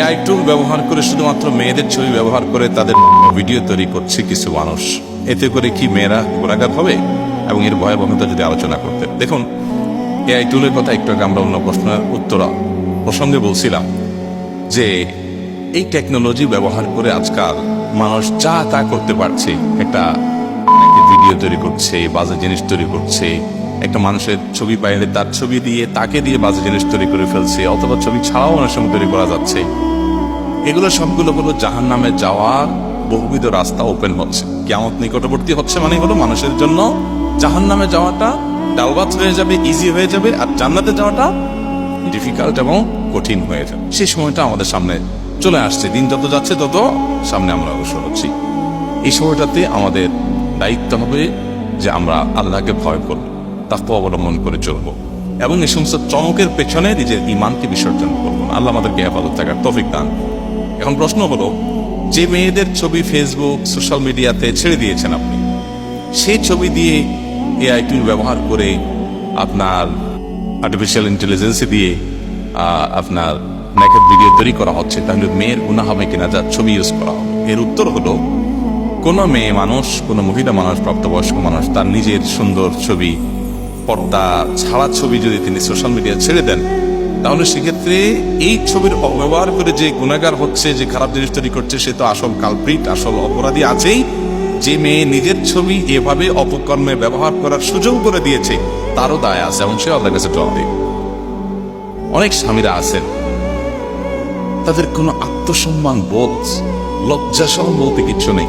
AI টুল ব্যবহার করে শুধুমাত্র মেয়েদের ছবি ব্যবহার করে তাদের ভিডিও তৈরি করছে কিছু মানুষ। এতে করে কি মেয়েরা গোলাঘাত হবে? এবং এর ভয়াবহতা যদি আলোচনা করতে। দেখুন এআই টুলের কথা একটু আগে আমরা অন্য প্রশ্নের উত্তর প্রসঙ্গে বলছিলাম যে, এই টেকনোলজি ব্যবহার করে আজকাল মানুষ যা তা করতে পারছে, একটা ভিডিও তৈরি করছে, বাজে জিনিস তৈরি করছে একটা মানুষের ছবি পাইলে তার ছবি দিয়ে, তাকে দিয়ে বাজে জিনিস তৈরি করে ফেলছে, অথবা ছবি ছাড়াও অনেক সময় তৈরি করা যাচ্ছে। এগুলো সবগুলো হলো জাহান নামে যাওয়ার বহুবিধ রাস্তা ওপেন হচ্ছে। কেমন নিকটবর্তী হচ্ছে মানে হলো মানুষের জন্য জাহান নামে যাওয়াটা ডালবাত হয়ে যাবে ইজি হয়ে যাবে, আর জান্নাতে যাওয়াটা ডিফিকাল্ট এবং কঠিন হয়ে যাবে। সেই সময়টা আমাদের সামনে চলে আসছে, দিন যত যাচ্ছে তত সামনে আমরা অগ্রসর হচ্ছি। এই সময়টাতে আমাদের দায়িত্ব হবে যে আমরা আল্লাহকে ভয় করব। তাকে অবলম্বন করে চলব। এবং এই সমস্ত চমকের পেছনে নিজের ইমানকে বিসর্জন করব। আল্লাহ আমাদেরকে হেফাজত থাকার তফিক দান। এখন প্রশ্ন হলো, যে মেয়েদের ছবি ফেসবুক সোশ্যাল মিডিয়াতে ছেড়ে দিয়েছেন আপনি, সেই ছবি দিয়ে এআই টুল ব্যবহার করে আপনার আর্টিফিশিয়াল ইন্টেলিজেন্সি দিয়ে আপনার নেকেট ভিডিও তৈরি করা হচ্ছে, তাহলে মেয়ের গুণা হবে কিনা যার ছবি ইউজ করা হবে? এর উত্তর হলো, কোনো মেয়ে মানুষ, কোনো মহিলা মানুষ, প্রাপ্তবয়স্ক মানুষ, তার নিজের সুন্দর ছবি পর্দা ছাড়া ছবি যদি তিনি সোশ্যাল মিডিয়া ছেড়ে দেন, তাহলে সেক্ষেত্রে এই ছবির অব্যবহার করে যে গুণাগার হচ্ছে, যে খারাপ জিনিস তৈরি করছে, সে তো আসল কালপ্রিট আসল অপরাধী আছেই। যে মেয়ে নিজের ছবি এভাবে অপকর্মে ব্যবহার করার সুযোগ করে দিয়েছে, তারও দায় আছে, এবং সে আল্লাহর কাছে জবাব অনেক স্বামীরা আছেন, তাদের কোনো আত্মসম্মান বোধ, লজ্জাসহ বলতে কিচ্ছু নেই।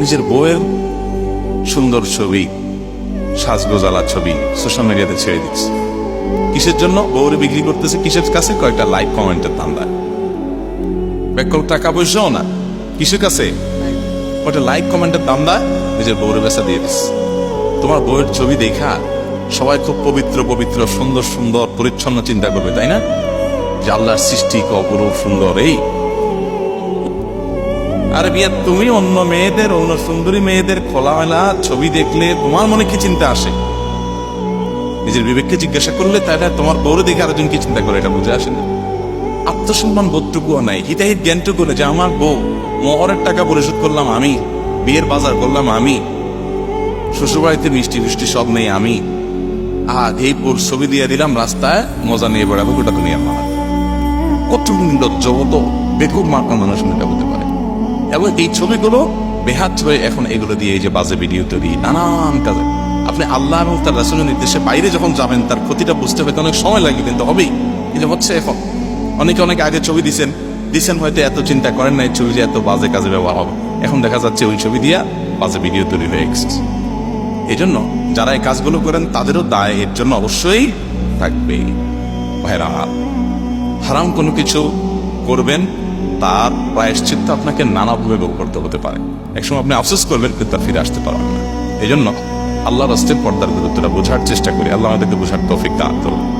নিজের বউয়ের সুন্দর ছবি সাজগোজালা ছবি সোশ্যাল মিডিয়াতে ছেড়ে দিচ্ছে। কিসের জন্য? বউরে বিক্রি করতেছে কিসের কাছে? কয়েকটা লাইক কমেন্টের ধান্দায় ব্যাকল টাকা পয়সাও না। কিসের কাছে? কয়েকটা লাইক কমেন্টের ধান্দায় নিজের বউরে বেচা দিয়ে দিস তোমার বউয়ের ছবি দেখা সবাই খুব পবিত্র পবিত্র, সুন্দর সুন্দর, পরিচ্ছন্ন চিন্তা করবে, তাই না? যে আল্লাহর সৃষ্টি অপরূপ সুন্দর, এই আরে বিয়া তুমি অন্য মেয়েদের, অন্য সুন্দরী মেয়েদের খোলামেলা ছবি দেখলে তোমার মনে কি চিন্তা আসে? নিজের বিবেককে জিজ্ঞাসা করলে তাহলে তোমার বউরে দেখে আরেকজন কি চিন্তা করে এটা বুঝে আসে না। আত্মসম্মান বোধটুকুও নাই, হিতাহিত জ্ঞানটুকু যে আমার বউ মোহরের টাকা পরিশোধ করলাম আমি, বিয়ের বাজার করলাম আমি, শ্বশুরবাড়িতে মিষ্টি ফিষ্টি সব নেই আমি আর এই ছবি দিয়ে দিলাম রাস্তায়, মজা নিয়ে বেড়াবো গোটা দুনিয়া আমার কত নির্লজ্জ কত বেকুব মার্কা মানুষ এটা হতে পারে? এবং এই ছবিগুলো বেহাত হয়ে এখন এগুলো দিয়ে এই যে বাজে ভিডিও তৈরি, নানান কাজে। আপনি আল্লাহ এবং তার রাসুলের নির্দেশে বাইরে যখন যাবেন, তার ক্ষতিটা বুঝতে হবে অনেক সময় লাগবে, কিন্তু হবেই। কিন্তু হচ্ছে এখন, অনেকে অনেক আগে ছবি দিছেন দিছেন হয়তো এত চিন্তা করেন না এই ছবি যে এত বাজে কাজে ব্যবহার হবে। এখন দেখা যাচ্ছে ওই ছবি দিয়া বাজে ভিডিও তৈরি হয়ে গেছে। এই জন্য যারা এই কাজগুলো করেন, তাদেরও দায় এর জন্য অবশ্যই থাকবে হারাম কোনো কিছু করবেন তার প্রায়শ্চিত্ত আপনাকে নানাভাবে ভোগ করতে হতে পারে। একসময় আপনি আফসোস করবেন কিন্তু তার ফিরে আসতে পারবেন না। এই জন্য আল্লাহ রাস্তের পর্দার গুরুত্বটা বোঝার চেষ্টা করি। আল্লাহ আমাদেরকে বোঝার তৌফিক দান করুন।